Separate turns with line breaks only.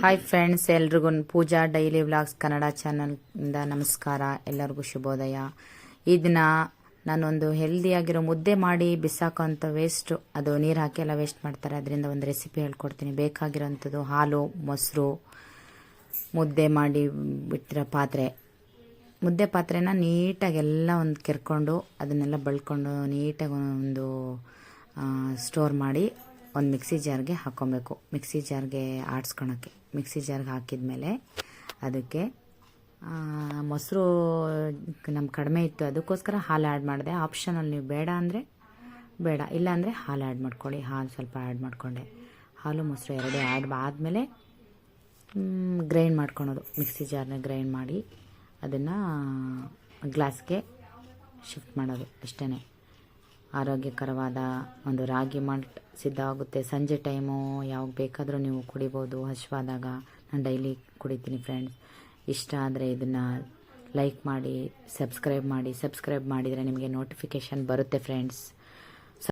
Hi friends ಎಲ್ರಿಗೂ Pooja daily vlogs Kannada ಚಾನಲ್ನಿಂದ ನಮಸ್ಕಾರ, ಎಲ್ಲರಿಗೂ ಶುಭೋದಯ. ಈ ದಿನ ನಾನೊಂದು ಹೆಲ್ದಿಯಾಗಿರೋ ಮುದ್ದೆ ಮಾಡಿ ಬಿಸಾಕೋಂಥ ವೇಸ್ಟು ಅದು ನೀರು ಹಾಕಿ ಎಲ್ಲ ವೇಸ್ಟ್ ಮಾಡ್ತಾರೆ. ಅದರಿಂದ ಒಂದು ರೆಸಿಪಿ ಹೇಳ್ಕೊಡ್ತೀನಿ. ಬೇಕಾಗಿರೋಂಥದ್ದು ಹಾಲು, ಮೊಸರು, ಮುದ್ದೆ ಮಾಡಿ ಬಿಟ್ಟಿರೋ ಪಾತ್ರೆ. ಮುದ್ದೆ ಪಾತ್ರೆನ ನೀಟಾಗಿ ಎಲ್ಲ ಒಂದು ಕೆರ್ಕೊಂಡು ಅದನ್ನೆಲ್ಲ ಬಳ್ಕೊಂಡು ನೀಟಾಗಿ ಒಂದು ಸ್ಟೋರ್ ಮಾಡಿ ಒಂದು ಮಿಕ್ಸಿ ಜಾರ್ಗೆ ಹಾಕ್ಕೊಬೇಕು ಮಿಕ್ಸಿ ಜಾರ್ಗೆ ಆಡಿಸ್ಕೊಳಕ್ಕೆ. ಮಿಕ್ಸಿ ಜಾರ್ಗೆ ಹಾಕಿದ್ಮೇಲೆ ಅದಕ್ಕೆ ಮೊಸರು ನಮ್ಮ ಕಡಿಮೆ ಇತ್ತು. ಅದಕ್ಕೋಸ್ಕರ ಹಾಲು ಆ್ಯಡ್ ಮಾಡಿದೆ. ಆಪ್ಷನಲ್ಲಿ ನೀವು ಬೇಡ ಅಂದರೆ ಬೇಡ. ಇಲ್ಲಾಂದರೆ ಹಾಲು ಆ್ಯಡ್ ಮಾಡ್ಕೊಳ್ಳಿ. ಹಾಲು ಸ್ವಲ್ಪ ಆ್ಯಡ್ ಮಾಡಿಕೊಂಡೆ. ಹಾಲು, ಮೊಸರು ಎರಡೇ ಆ್ಯಡ್ ಆದಮೇಲೆ ಗ್ರೈಂಡ್ ಮಾಡ್ಕೊಳೋದು. ಮಿಕ್ಸಿ ಜಾರ್ನ ಗ್ರೈಂಡ್ ಮಾಡಿ ಅದನ್ನು ಗ್ಲಾಸ್ಗೆ ಶಿಫ್ಟ್ ಮಾಡೋದು ಅಷ್ಟೇ ಆರೋಗ್ಯಕರವಾದ ಒಂದು ರಾಗಿ ಮಾಲ್ಟ್ ಸಿದ್ಧ ಆಗುತ್ತೆ. ಸಂಜೆ ಟೈಮು ಯಾವಾಗ ಬೇಕಾದರೂ ನೀವು ಕುಡಿಬೋದು. ಹಶ್ವಾದಾಗ ನಾನು ಡೈಲಿ ಕುಡಿತೀನಿ ಫ್ರೆಂಡ್ಸ್. ಇಷ್ಟ ಆದರೆ ಇದನ್ನು ಲೈಕ್ ಮಾಡಿ, ಸಬ್ಸ್ಕ್ರೈಬ್ ಮಾಡಿ. ಸಬ್ಸ್ಕ್ರೈಬ್ ಮಾಡಿದರೆ ನಿಮಗೆ ನೋಟಿಫಿಕೇಷನ್ ಬರುತ್ತೆ ಫ್ರೆಂಡ್ಸ್.